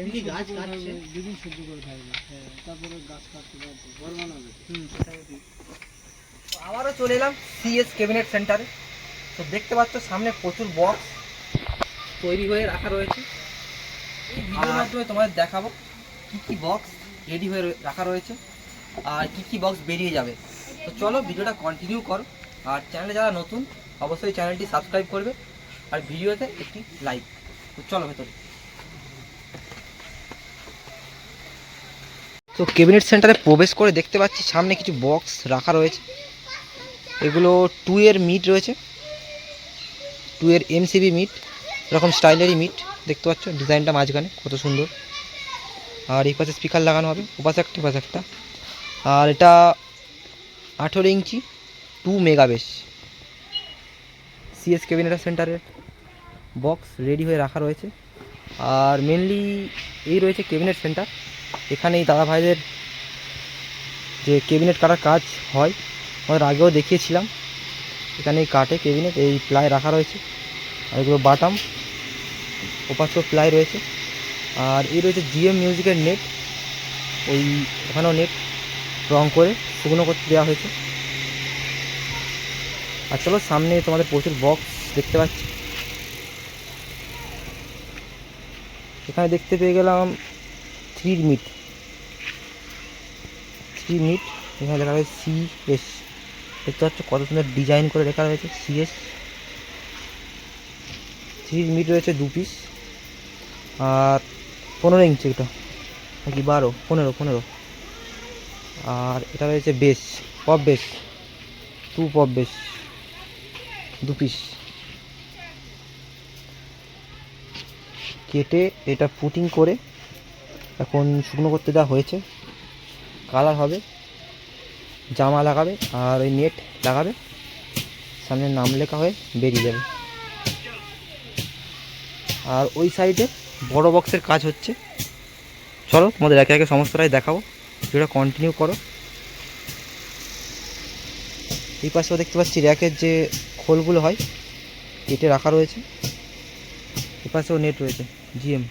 এদিকে গাছ কাটছে দুদিন সহ্য করে থাকবে তারপরে গাছ কাটতে পারবে ঘর বানাবে হুম আবারও চলে এলাম সিএস ক্যাবিনেট সেন্টারে তো দেখতে পাচ্ছ সামনে প্রচুর বক্স তৈরি হয়ে রাখা রয়েছে। এই ভিডিওর মাধ্যমে তোমাদের দেখাবো কি কি বক্স রেডি হয়ে রাখা রয়েছে আর কি কি বক্স বেরিয়ে যাবে। তো চলো ভিডিওটা কন্টিনিউ করো। আর চ্যানেলে যারা নতুন অবশ্যই চ্যানেলটি সাবস্ক্রাইব করবে। আর ভিডিওতে একটি লাইক তো চলো ভেতরে। তো ক্যাবিনেট সেন্টারে প্রবেশ করে দেখতে পাচ্ছি সামনে কিছু বক্স রাখা রয়েছে। এগুলো টু এর মিট রয়েছে টু এর এমসিবি মিট এরকম স্টাইলেরই মিট দেখতে পাচ্ছ? ডিজাইনটা মাঝখানে, কত সুন্দর। আর এই পাশে স্পিকার লাগানো হবে, ওপাশে একটা পাশে একটা। আর এটা আঠেরো ইঞ্চি টু মেগাবেস সিএস ক্যাবিনেট সেন্টারের বক্স রেডি হয়ে রাখা রয়েছে। আর মেনলি এই রয়েছে ক্যাবিনেট সেন্টার এখানে এই দাদা ভাইদের যে ক্যাবিনেট কাটার কাজ হয় আমাদের আগেও দেখিয়েছিলাম। এখানে এই কাঠে ক্যাবিনেট এই প্লাই রাখা রয়েছে। আর এগুলো বাটাম ওপাশেও প্লাই রয়েছে। আর এই রয়েছে জিএম মিউজিকের নেট ওই ওখানেও নেট রং করে শুকনো করতে দেওয়া হয়েছে। আর চলো সামনে তোমাদের প্রচুর বক্স দেখতে পাচ্ছি। এখানে দেখতে পেয়ে গেলাম থ্রি মিট। থ্রি মিট, এখানে লেখা রয়েছে সি এস। দেখতে পাচ্ছ কত সুন্দর ডিজাইন করে লেখা রয়েছে সি এস। থ্রি মিট রয়েছে দু পিস। আর পনেরো ইঞ্চি এটা। নাকি বারো? পনেরো পনেরো। আর এটা রয়েছে বেস পপ বেশ। টু পপ বেশ। দু পিস। কেটে এটা পুটিং করে এখন শুকনো করতে দেওয়া হয়েছে কালার হবে, জামা লাগাবে আর ওই নেট লাগাবে, সামনে নাম লেখা হয়ে বেরিয়ে যাবে। আর ওই সাইডে বড় বক্সের কাজ হচ্ছে। চলো তোমাদের একে একে সমস্তটাই দেখাবো, ভিডিওটা কন্টিনিউ করো। এই পাশেও দেখতে পাচ্ছি র্যাকের যে খোলগুলো হয়, কেটে রাখা রয়েছে। এই পাশেও নেট রয়েছে। জিএম।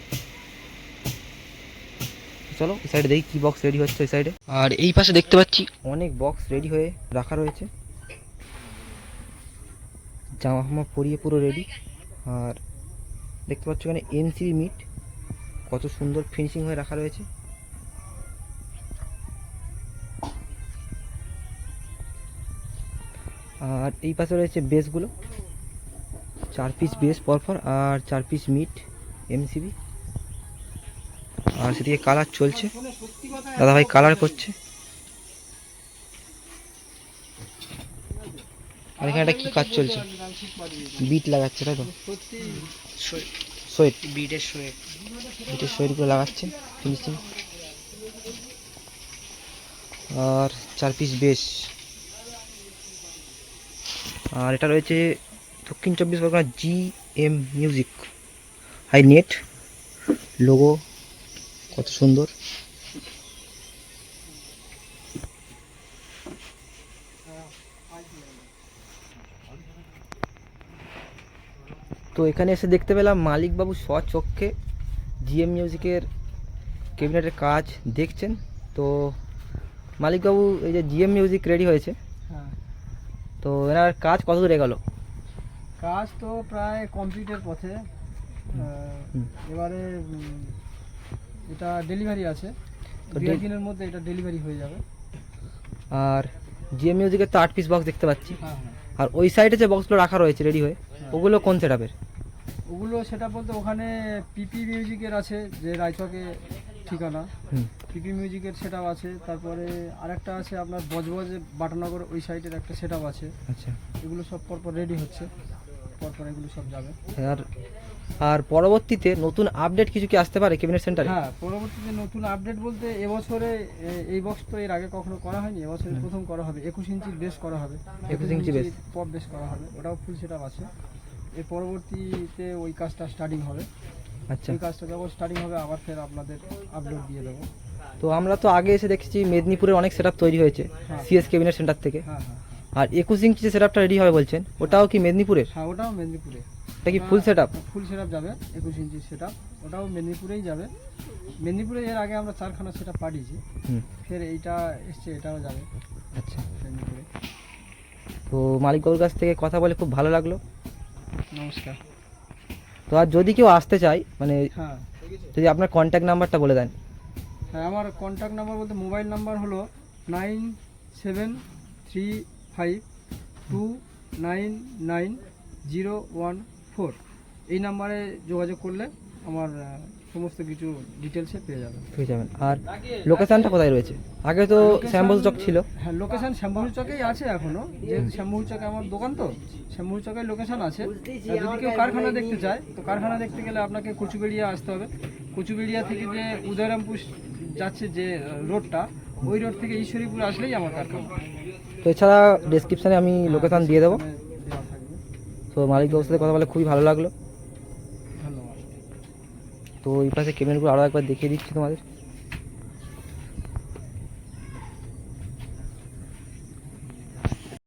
চলো এই সাইডে দেখি কী বক্স রেডি হচ্ছে ওই সাইডে আর এই পাশে দেখতে পাচ্ছি অনেক বক্স রেডি হয়ে রাখা রয়েছে। জামা ফামা পরিয়ে পুরো রেডি আর দেখতে পাচ্ছ এখানে এনসিবি মিট কত সুন্দর ফিনিশিং হয়ে রাখা রয়েছে। আর এই পাশে রয়েছে বেসগুলো চার পিস বেস পরপর আর চার পিস মিট এমসিবি আর সেদিকে কালার চলছে। দাদাভাই কালার করছে। আর এখানে একটা কি কাজ চলছে। বিট লাগাচ্ছে, তাই তো? সোয়েট বিটের শোয়ে বিটের সোয়েটগুলো লাগাচ্ছে ফিনিশিং আর চার পিস বেশ আর এটা রয়েছে দক্ষিণ চব্বিশ Pargana G M music high net logo কত সুন্দর। তো এখানে এসে দেখতে পেলাম মালিকবাবু স্বচক্ষে জিএম মিউজিকের ক্যাবিনেটের কাজ দেখছেন। তো মালিকবাবু এই যে জিএম মিউজিক রেডি হয়েছে। হ্যাঁ। তো এনার কাজ কত দূর এগোলো? কাজ তো প্রায় কমপ্লিটের পথে। এবারে এটা ডেলিভারি আছে। তো দিনের মধ্যে এটা ডেলিভারি হয়ে যাবে। আর জিএম মিউজিকের তো আট পিস বক্স দেখতে পাচ্ছি। হ্যাঁ হ্যাঁ। আর ওই সাইডে যে বক্সগুলো রাখা রয়েছে রেডি হয়ে ওগুলো কোন সেটআপের ওগুলো সেটা বলতে ওখানে পিপি মিউজিকের আছে যে রায়চকে ঠিকানা। পিপি মিউজিকের সেট আছে তারপরে আরেকটা আছে আপনার বজবজে বাটানগর ওই সাইডের একটা সেট আছে। আচ্ছা। এগুলো সব পরপর রেডি হচ্ছে। পরপর এগুলো সব যাবে। আর আর পরবর্তীতে নতুন আপডেট কিছু কি আসতে পারে ক্যাবিনেট সেন্টারে হ্যাঁ পরবর্তীতে নতুন আপডেট বলতে এবছরে এই বক্স তো এর আগে কখনো করা হয়নি এবছরে প্রথম করা হবে একুশ ইঞ্চির বেস করা হবে। 21 ইঞ্চি base। পপ বেস করা হবে ওটাও ফুল সেট আছে। এর পরবর্তীতে ওই কাজটা স্টার্টিং হবে। আচ্ছা। ওই কাজটা যখন স্টার্টিং হবে আবার ফের আপনাদের আপডেট দিয়ে দেবো। তো আমরা তো আগে এসে দেখেছি মেদিনীপুরের অনেক সেটআপ তৈরি হয়েছে হ্যাঁ। সিএস ক্যাবিনেট সেন্টার থেকে। হ্যাঁ হ্যাঁ। আর একুশ ইঞ্চি যে সেটআপটা রেডি হবে বলছেন ওটাও কি মেদিনীপুরের? হ্যাঁ ওটাও মেদিনীপুরে। এটা কি full set up full set up যাবে একুশ ইঞ্চি সেট আপ ওটাও মেদিনীপুরেই যাবে। মেদিনীপুরে এর আগে আমরা চারখানা সেটা পাঠিয়েছি। ফের এইটা এসছে এটাও যাবে। আচ্ছা। মেদিনীপুরে। তো মালিকবাবুর কাছ থেকে কথা বলে খুব ভালো লাগল। নমস্কার। তো আর যদি কেউ আসতে চায় মানে হ্যাঁ। যদি আপনার কন্ট্যাক্ট নাম্বারটা বলে দেন। হ্যাঁ আমার কন্ট্যাক্ট নাম্বার বলতে মোবাইল নাম্বার হলো nine seven three five two nine nine zero one four এই নাম্বারে যোগাযোগ করলে আমার সমস্ত কিছু ডিটেলসে পেয়ে যাবেন। পেয়ে যাবেন। আর লোকেশনটা কোথায় রয়েছে? আগে তো শ্যামবস চক ছিল। হ্যাঁ লোকেশন শ্যামবুল চকেই আছে এখনও। যেহেতু শ্যামবুল চকে আমার দোকান তো শ্যামবুল চকের লোকেশন আছে। যদি কেউ কারখানা দেখতে চায় তো কারখানা দেখতে গেলে আপনাকে কচুবেড়িয়া আসতে হবে। কচুবেড়িয়া থেকে যে উদয়রামপুর যাচ্ছে যে রোডটা ওই রোড থেকে ঈশ্বরীপুর আসলেই আমার কারখানা। তো এছাড়া ডিসক্রিপশানে আমি লোকেশান দিয়ে দেবো। তো মালিকবাবুর সাথে কথা বলে খুবই ভালো লাগল। তো এই পাশে কেমেন্টগুলো আরও একবার দেখিয়ে দিচ্ছি তোমাদের।